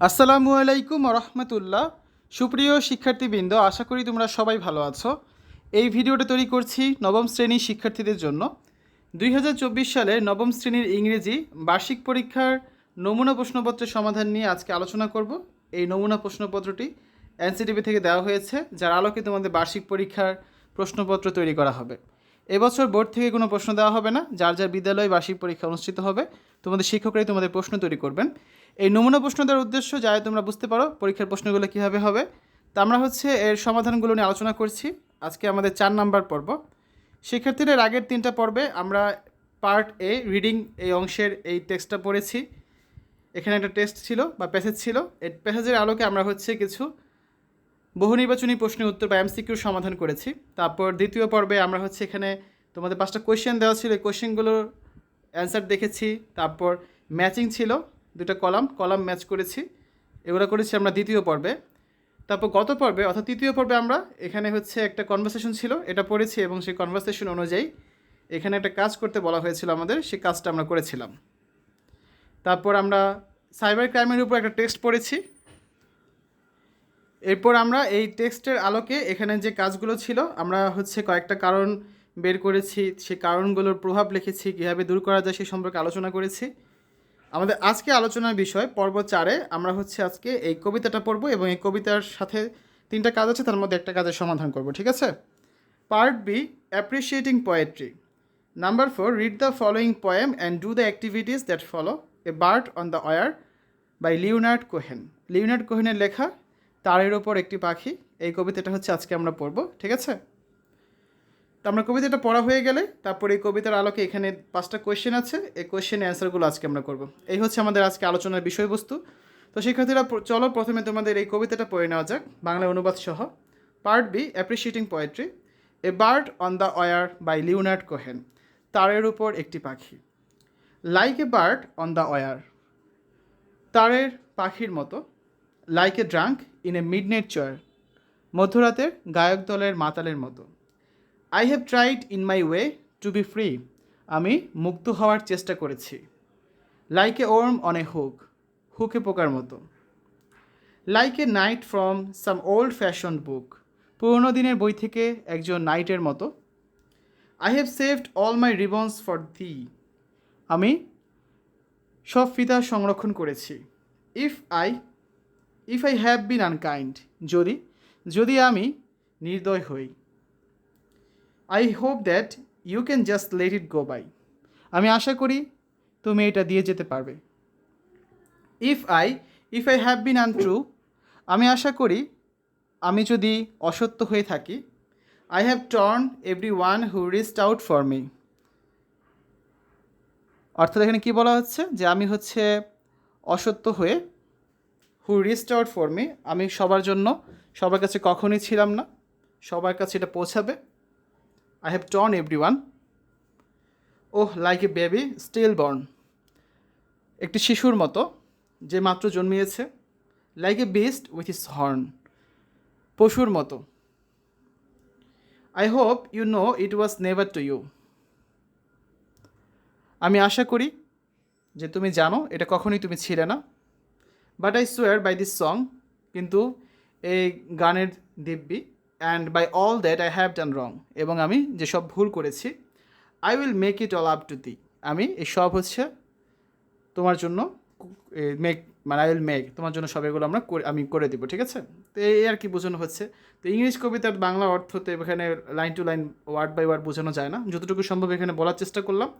আসসালামু আলাইকুম রহমতুল্লাহ সুপ্রিয় শিক্ষার্থীবৃন্দ, আশা করি তোমরা সবাই ভালো আছো। এই ভিডিওটা তৈরি করছি নবম শ্রেণির শিক্ষার্থীদের জন্য। দুই হাজার চব্বিশ সালে নবম শ্রেণির ইংরেজি বার্ষিক পরীক্ষার নমুনা প্রশ্নপত্রের সমাধান নিয়ে আজকে আলোচনা করব। এই নমুনা প্রশ্নপত্রটি এনসিটিভি থেকে দেওয়া হয়েছে, যার আলোকে তোমাদের বার্ষিক পরীক্ষার প্রশ্নপত্র তৈরি করা হবে। এবছর বোর্ড থেকে কোনো প্রশ্ন দেওয়া হবে না, যার যার বিদ্যালয়ে বার্ষিক পরীক্ষা অনুষ্ঠিত হবে, তোমাদের শিক্ষকরাই তোমাদের প্রশ্ন তৈরি করবেন। এই নমুনা প্রশ্ন দেওয়ার উদ্দেশ্য যাতে তোমরা বুঝতে পারো পরীক্ষার প্রশ্নগুলো কীভাবে হবে। তা আমরা হচ্ছে এর সমাধানগুলো নিয়ে আলোচনা করছি। আজকে আমাদের চার নাম্বার পর্ব। শিক্ষার্থীদের আগের তিনটা পর্বে আমরা পার্ট এ, রিডিং এই অংশের এই টেক্সটটা পড়েছি। এখানে একটা টেস্ট ছিল বা প্যাসেজ ছিল। এই প্যাসেজের আলোকে আমরা হচ্ছে কিছু বহু নির্বাচনী প্রশ্নের উত্তর বা এমসিকিউর সমাধান করেছি। তারপর দ্বিতীয় পর্বে আমরা হচ্ছে এখানে তোমাদের পাঁচটা কোয়েশ্চেন দেওয়া ছিল। এই কোয়েশ্চেনগুলোর অ্যান্সার দেখেছি। তারপর ম্যাচিং ছিল। দুটো কলাম কলাম ম্যাচ করেছি। এগুলো করেছি আমরা দ্বিতীয় পর্বে। তারপর গত পর্বে, অর্থাৎ তৃতীয় পর্বে আমরা এখানে হচ্ছে একটা কনভারসেশন ছিল, এটা পড়েছি এবং সেই কনভারসেশন অনুযায়ী এখানে একটা কাজ করতে বলা হয়েছিল আমাদের, সেই কাজটা আমরা করেছিলাম। তারপর আমরা সাইবার ক্রাইমের উপর একটা টেক্সট পড়েছি। এরপর আমরা এই টেক্সটের আলোকে এখানে যে কাজগুলো ছিল, আমরা হচ্ছে কয়েকটা কারণ বের করেছি সেই কারণগুলোর প্রভাব লিখেছি, কীভাবে দূর করা যায় সেই সম্পর্কে আলোচনা করেছি। আমাদের আজকে আলোচনার বিষয়, পর্ব চারে আমরা হচ্ছে আজকে এই কবিতাটা পড়ব এবং এই কবিতার সাথে তিনটা কাজ আছে, তার মধ্যে একটা কাজের সমাধান করব, ঠিক আছে? Part B appreciating poetry number four read the following poem and do the activities that follow a bird on the wire by Leonard Cohen Leonard কোহেনের লেখা, তারের ওপর একটি পাখি, এই কবিতাটা হচ্ছে আজকে আমরা পড়ব, ঠিক আছে? তো আমরা কবিতাটা পড়া হয়ে গেলে তারপর এই কবিতার আলোকে এখানে পাঁচটা কোয়েশ্চেন আছে। এই কোয়েশ্চেনের অ্যান্সারগুলো আজকে আমরা করব। এই হচ্ছে আমাদের আজকে আলোচনার বিষয়বস্তু। তো শিক্ষার্থীরা চলো প্রথমে তোমাদের এই কবিতাটা পড়ে নেওয়া যাক। বাংলা অনুবাদ সহ। Part B appreciating poetry a bird on the wire by Leonard Cohen তারের উপর একটি পাখি। Like a bird on the wire তারের পাখির মতো। Like a drunk in a midnight choir মধ্যরাতের গায়ক দলের মাতালের মতো। I have tried in my way to be free আমি মুক্ত হওয়ার চেষ্টা করেছি। Like a worm on a hook হুকে পোকার মতো। Like a knight from some old fashion book পুরোনো দিনের বই থেকে একজন নাইটের মতো। I have saved all my ribbons for the আমি সব ফিতা সংরক্ষণ করেছি। If I if I have been unkind যদি যদি আমি নির্দয় হই। I hope that you can just let it go by আমি আশা করি তুমি এটা দিয়ে যেতে পারবে। If I if I have been untrue আমি আশা করি আমি যদি অসত্য হয়ে থাকি I have torn everyone who reached out for me অর্থাৎ এখানে কী বলা হচ্ছে? যে আমি হচ্ছে অসত্য হয়ে who reached out for me আমি সবার জন্য, সবার কাছে কখনই ছিলাম না, সবার কাছে এটা পৌঁছাবে। Torn everyone oh like a baby stillborn একটি শিশুর মতো যে মাত্র জন্মিয়েছে like a beast with his horn পশুর মতো। I hope you know it was never to you আমি আশা করি যে তুমি জানো, এটা কখনোই তুমি ছিলে না। But I swear by this song কিন্তু এই গানের দিব্যি and by all that I have done wrong এবং আমি যেসব ভুল করেছি I will make it all up to the আমি এই সব হচ্ছে তোমার জন্য মেক মানে আই উইল মেক তোমার জন্য সব এগুলো আমরা আমি করে দেবো, ঠিক আছে? তো এই আর কি বোঝানো হচ্ছে। তো ইংলিশ কবিতার বাংলা অর্থ তো এখানে line to line word by word বোঝানো যায় না। যতটুকু সম্ভব এখানে বলার চেষ্টা করলাম।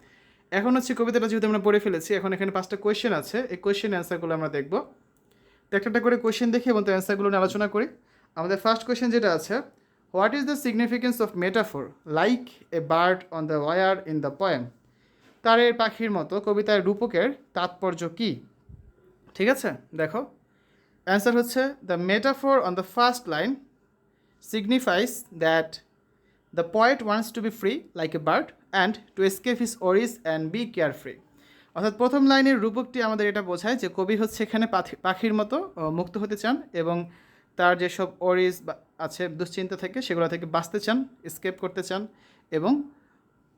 এখন হচ্ছে কবিতাটা যেহেতু আমরা পড়ে ফেলেছি, এখন এখানে পাঁচটা কোয়েশ্চেন আছে। এই কোয়েশ্চেন অ্যান্সারগুলো আমরা দেখব। তো একটা করে কোয়েশ্চেন দেখি এবং তো অ্যান্সারগুলো নিয়ে আলোচনা করি। আমাদের ফার্স্ট কোয়েশ্চেন যেটা আছে what is the significance of metaphor like a bird on the wire in the poem তারের পাখির মতো কবিতার রূপকের তাৎপর্য কী? ঠিক আছে? দেখো। অ্যান্সার হচ্ছে the metaphor on the first line signifies that the poet wants to be free like a bird and to escape his worries and be carefree অর্থাৎ প্রথম লাইনের রূপকটি আমাদের এটা বোঝায় যে কবি হচ্ছে এখানে পাখি- পাখির মতো মুক্ত হতে চান এবং তার যেসব ওরিস আছে দুশ্চিন্তা থেকে সেগুলো থেকে বাঁচতে চান স্কেপ করতে চান এবং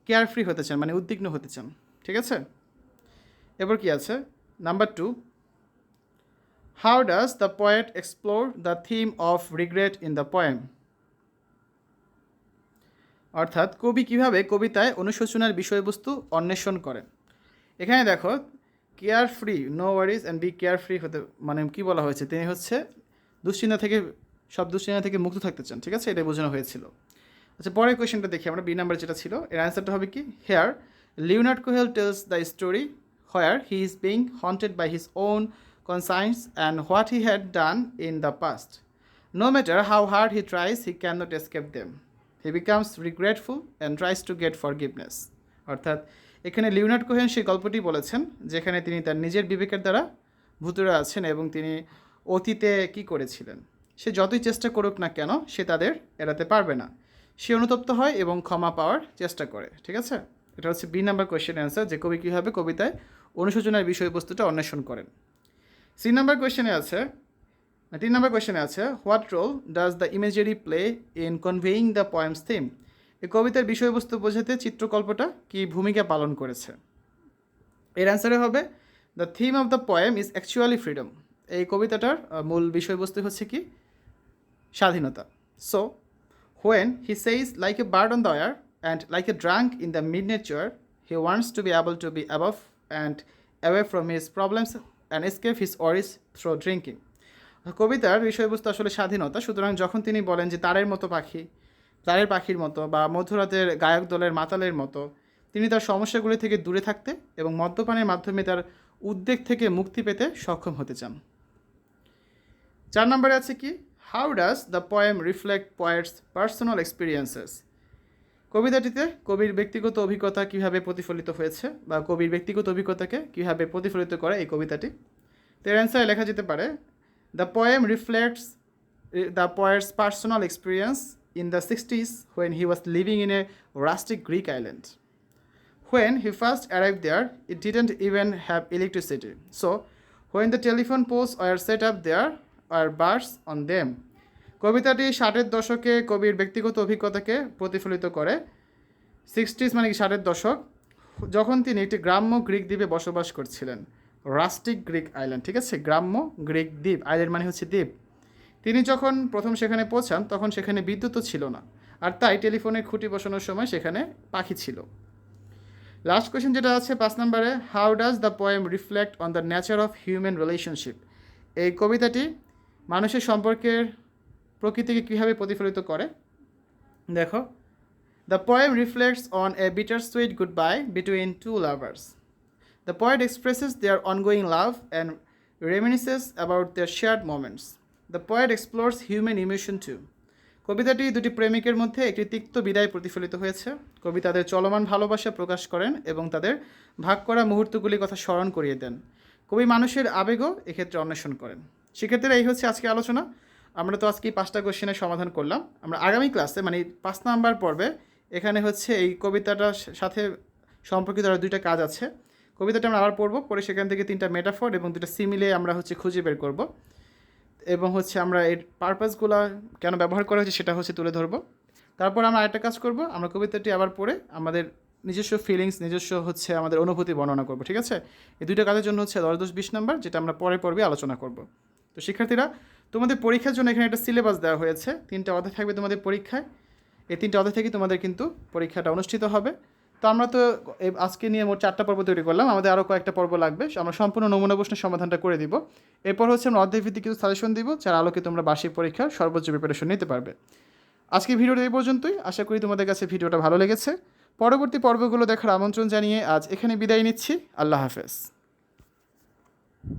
কেয়ার ফ্রি হতে চান মানে উদ্বিগ্ন হতে চান, ঠিক আছে? এবার কি আছে? Number two how does the poet explore the theme of regret in the poem অর্থাৎ কবি কীভাবে কবিতায় অনুশোচনার বিষয়বস্তু অন্বেষণ করেন? এখানে দেখো carefree no worries and be carefree হতে মানে কি বলা হয়েছে? তিনি হচ্ছে দুশ্চিন্তা থেকে, সব দুশ্চিন্তা থেকে মুক্ত থাকতে চান, ঠিক আছে? এটা বোঝানো হয়েছিল। আচ্ছা পরের কোয়েশ্চেনটা দেখি, আমরা বি নাম্বার যেটা ছিল, এর অ্যান্সারটা হবে কি? Here Leonard Cohen tells the story where he is being haunted by his own conscience and what he had done in the past no matter how hard he tries he cannot escape them he becomes regretful and tries to get forgiveness অর্থাৎ, এখানে Leonard Cohen সেই গল্পটি বলেছেন, যেখানে তিনি তার নিজের বিবেকের দ্বারা ভুতুরে আছেন এবং তিনি অতীতে কি করেছিলেন? সে যতই চেষ্টা করুক না কেন, সে তাদের এড়াতে পারবে না। সে অনুতপ্ত হয় এবং ক্ষমা পাওয়ার চেষ্টা করে, ঠিক আছে? এটা হচ্ছে বি নাম্বার কোয়েশ্চেন অ্যান্সার, যে কবি কীভাবে কবিতায় অনুশোচনার বিষয়বস্তুটা অন্বেষণ করেন। সি নাম্বার কোয়েশ্চেনে আছে তিন নাম্বার কোয়েশ্চেনে আছে, what role does the imagery play in conveying the poem's theme? এই কবিতার বিষয়বস্তু বোঝাতে চিত্রকল্পটা কি ভূমিকা পালন করেছে? এর অ্যান্সারে হবে, the theme of the poem is actually freedom. এই কবিতাটার মূল বিষয়বস্তু হচ্ছে কি? স্বাধীনতা। So when he says like a bird on the and like a drunk in the mid nature he wants to be able to be above and away from his problems and escape his worries through drinking কবিতার বিষয়বস্তু আসলে স্বাধীনতা। সুতরাং যখন তিনি বলেন যে তারের মতো পাখি, তারের পাখির মতো বা মধ্যরাতের গায়ক দলের মাতালের মতো, তিনি তার সমস্যাগুলি থেকে দূরে থাকতে এবং মদ্যপানের মাধ্যমে তার উদ্বেগ থেকে মুক্তি পেতে সক্ষম হতে চান। চার নম্বরে আছে কি? How does the poem reflect poet's personal experiences কবিতাটিতে কবির ব্যক্তিগত অভিজ্ঞতা কীভাবে প্রতিফলিত হয়েছে বা কবির ব্যক্তিগত অভিজ্ঞতাকে কীভাবে প্রতিফলিত করে এই কবিতাটি? তো এর অ্যান্সারে লেখা যেতে পারে the poem reflects the poet's personal experience in the sixties when he was living in a rustic Greek island When he first arrived there, it didn't even have electricity. So, when the telephone poles were set up there, were bars on them কবিতাটি ষাটের দশকে কবির ব্যক্তিগত অভিজ্ঞতাকে প্রতিফলিত করে। Sixties মানে কি ষাটের দশক? যখন তিনি একটি গ্রাম্য গ্রিক দ্বীপে বসবাস করছিলেন। রাস্টিক গ্রিক আইল্যান্ড ঠিক আছে? গ্রাম্য গ্রিক দ্বীপ। আইল্যান্ড মানে হচ্ছে দ্বীপ। তিনি যখন প্রথম সেখানে পৌঁছান, তখন সেখানে বিদ্যুৎও ছিল না। আর তাই টেলিফোনের খুঁটি বসানোর সময় সেখানে পাখি ছিল। লাস্ট কোয়েশ্চেন যেটা আছে পাঁচ নম্বরে how does the poem reflect on the nature of human relationship এই কবিতাটি মানুষের সম্পর্কের প্রকৃতিকে কীভাবে প্রতিফলিত করে? দেখো the poem reflects on a bittersweet goodbye between two lovers the poet expresses their ongoing love and reminisces about their shared moments the poet explores human emotion to কবিতাটি দুটি প্রেমিকের মধ্যে একটি তিক্ত বিদায় প্রতিফলিত হয়েছে। কবি তাদের চলমান ভালোবাসা প্রকাশ করেন এবং তাদের ভাগ করা মুহূর্তগুলির কথা স্মরণ করিয়ে দেন। কবি মানুষের আবেগও এক্ষেত্রে অন্বেষণ করেন। সেক্ষেত্রে এই হচ্ছে আজকে আলোচনা। আমরা তো আজকে পাঁচটা কোশ্চেনের সমাধান করলাম। আমরা আগামী ক্লাসে মানে পাঁচ নাম্বার পর্বে এখানে হচ্ছে এই কবিতাটার সাথে সম্পর্কিত আরও দুইটা কাজ আছে। কবিতাটা আমরা আবার পড়ব পরে সেখান থেকে তিনটা মেটাফোর এবং দুটো সিমিলে আমরা হচ্ছে খুঁজে বের করব। এবং হচ্ছে আমরা এর পারপাসগুলো কেন ব্যবহার করা হয়েছে সেটা হচ্ছে তুলে ধরবো। তারপর আমরা আরেকটা কাজ করব, আমরা কবিতাটি আবার পড়ে আমাদের নিজস্ব ফিলিংস নিজস্ব হচ্ছে আমাদের অনুভূতি বর্ণনা করব, ঠিক আছে? এই দুইটা কাজের জন্য হচ্ছে দশ দশ বিশ নাম্বার, যেটা আমরা পরে পর্বে আলোচনা করব। তো শিক্ষার্থীরা, তোমাদের পরীক্ষার জন্য এখানে একটা সিলেবাস দেওয়া হয়েছে। তিনটা অধ্যায় থাকবে তোমাদের পরীক্ষায়। এই তিনটা অধ্যায় থেকে তোমাদের কিন্তু পরীক্ষাটা অনুষ্ঠিত হবে। তো আমরা তো আজকে নিয়ে মোট চারটা পর্ব তৈরি করলাম। আমাদের আরও কয়েকটা পর্ব লাগবে। আমরা সম্পূর্ণ নমুনা প্রশ্নের সমাধানটা করে দিব। এরপর হচ্ছে আমরা অধ্যায় ভিত্তিক কিছু সাজেশন দিব, যার আলোকে তোমরা বার্ষিক পরীক্ষার সর্বোচ্চ প্রিপারেশন নিতে পারবে। আজকে ভিডিওটা এই পর্যন্তই। আশা করি তোমাদের কাছে ভিডিওটা ভালো লেগেছে। পরবর্তী পর্বগুলো দেখার আমন্ত্রণ জানিয়ে আজ এখানে বিদায় নিচ্ছি। আল্লাহ হাফেজ।